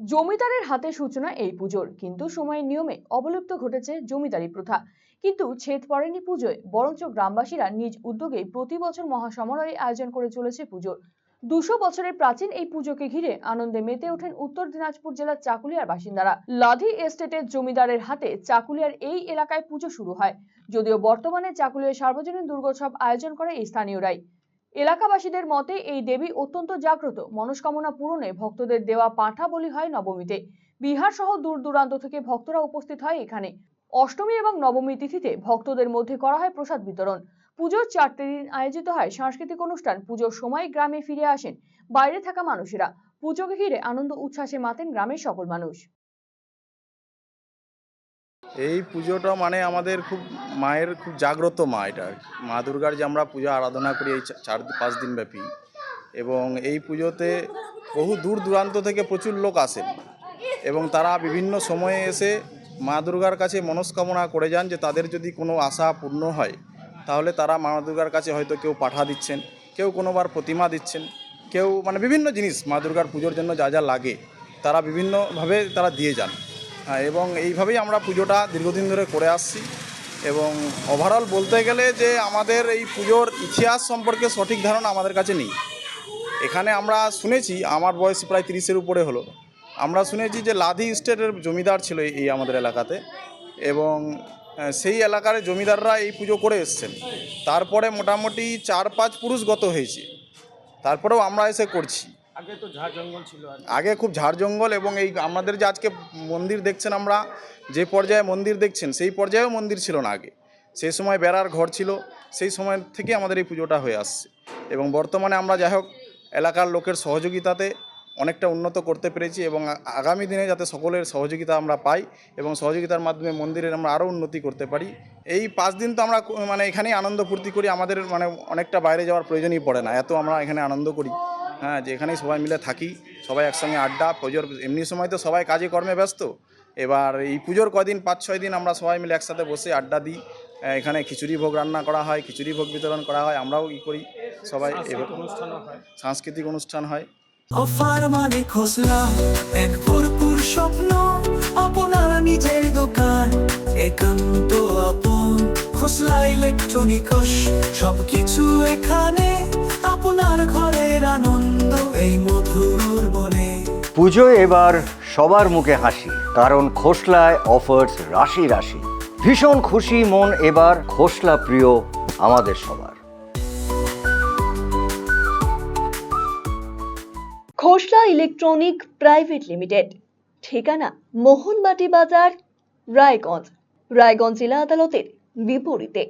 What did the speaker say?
জমিদারের হাতে সূচনা এই পুজোর। কিন্তু সময়ের নিয়মে অবলুপ্ত ঘটেছে জমিদারি প্রথা। কিন্তু ছেদ পড়েনি পুজোয়, বরঞ্চ গ্রামবাসীরা নিজ উদ্যোগে প্রতি বছর মহাসমারোহে আয়োজন করে চলেছে পুজোর। দুশো বছরের প্রাচীন এই পুজোকে ঘিরে আনন্দে মেতে ওঠেন উত্তর দিনাজপুর জেলার চাকুলিয়ার বাসিন্দারা। লাধি এস্টেটের জমিদারের হাতে চাকুলিয়ার এই এলাকায় পুজো শুরু হয়। যদিও বর্তমানে চাকুলিয়ার সার্বজনীন দুর্গোৎসব আয়োজন করে স্থানীয়রাই। এলাকাবাসীদের মতে এই দেবী অত্যন্ত জাগ্রত। মনস্কামনা পূরণে ভক্তদের দেওয়া পাঁঠা বলি হয় নবমীতে। বিহার সহ দূর দূরান্ত থেকে ভক্তরা উপস্থিত হয় এখানে। অষ্টমী এবং নবমী তিথিতে ভক্তদের মধ্যে করা হয় প্রসাদ বিতরণ। পুজোর চারটে দিন আয়োজিত হয় সাংস্কৃতিক অনুষ্ঠান। পুজোর সময় গ্রামে ফিরে আসেন বাইরে থাকা মানুষেরা। পুজোকে ঘিরে আনন্দ উচ্ছ্বাসে মাতেন গ্রামের সকল মানুষ। এই পুজোটা মানে আমাদের খুব মায়ের খুব জাগ্রত মা এটা। মা দুর্গার যে আমরা পূজা আরাধনা করি এই চার পাঁচ দিন ব্যাপী এবং এই পুজোতে বহু দূর দূরান্ত থেকে প্রচুর লোক আসেন। এবং তারা বিভিন্ন সময়ে এসে মা দুর্গার কাছে মনস্কামনা করে যান যে তাদের যদি কোনো আশা পূর্ণ হয়, তাহলে তারা মা দুর্গার কাছে হয়তো কেউ পাঠা দিচ্ছেন, কেউ কোনোবার প্রতিমা দিচ্ছেন, কেউ মানে বিভিন্ন জিনিস মা দুর্গার পুজোর জন্য যা যা লাগে, তারা বিভিন্নভাবে তারা দিয়ে যান। এবং এইভাবেই আমরা পুজোটা দীর্ঘদিন ধরে করে আসছি। এবং ওভারঅল বলতে গেলে যে আমাদের এই পুজোর ইতিহাস সম্পর্কে সঠিক ধারণা আমাদের কাছে নেই। এখানে আমরা শুনেছি, আমার বয়স প্রায় তিরিশের উপরে হলো। আমরা শুনেছি যে লাধি স্টেটের জমিদার ছিল এই আমাদের এলাকাতে। এবং সেই এলাকার জমিদাররা এই পুজো করে এসছেন। তারপরে মোটামুটি চার পাঁচ পুরুষ গত হয়েছে। তারপরেও আমরা এসে করছি। আগে খুব ঝাড় জঙ্গল এবং এই আমাদের যে আজকে মন্দির দেখছেন আমরা, যে পর্যায়ে মন্দির দেখছেন, সেই পর্যায়েও মন্দির ছিল না আগে। সেই সময় বেড়ার ঘর ছিল, সেই সময় থেকে আমাদের এই পুজোটা হয়ে আসছে। এবং বর্তমানে আমরা যাই হোক, এলাকার লোকের সহযোগিতাতে অনেকটা উন্নত করতে পেরেছি এবং আগামী দিনে যাতে সকলের সহযোগিতা আমরা পাই এবং সহযোগিতার মাধ্যমে মন্দিরের আমরা আরও উন্নতি করতে পারি, এই পাঁচ দিন তো আমরা মানে এখানেই আনন্দ ফুর্তি করি, আমাদের মানে অনেকটা বাইরে যাওয়ার প্রয়োজনই পড়ে না, এত আমরা এখানে আনন্দ করি। হ্যাঁ যে এখানেই সবাই মিলে থাকি সবাই একসঙ্গে আড্ডা পুজোর এমনি সময় তো সবাই কাজে কর্মে ব্যস্ত। এবার এই পুজোর কদিন পাঁচ ছয় দিন আমরা সবাই মিলে একসাথে বসে আড্ডা দিই। এখানে খিচুড়ি ভোগ রান্না করা হয় খিচুড়ি ভোগ বিতরণ করা হয় আমরাও ই করি সবাই। সাংস্কৃতিক এবার হয়। সাংস্কৃতিক অনুষ্ঠান হয়। অফার মানে খোসলা এক ভরপুর স্বপ্ন আপনার নিজের দোকান। একান্ত আপন খোসলা ইলেকট্রনিকস সবকিছু এখানে আপনার ঘরের আনন্দ। এই মধুর বনে। পুজোয় এবার সবার মুখে হাসি কারণ খোসলায় অফার্স রাশি রাশি। ভীষণ খুশি মন এবার খোসলা প্রিয় আমাদের সবার। খোসলা ইলেকট্রনিক প্রাইভেট লিমিটেড ঠিকানা মোহনবাটি বাজার রায়গঞ্জ। রায়গঞ্জ জেলা আদালতের বিপরীতে।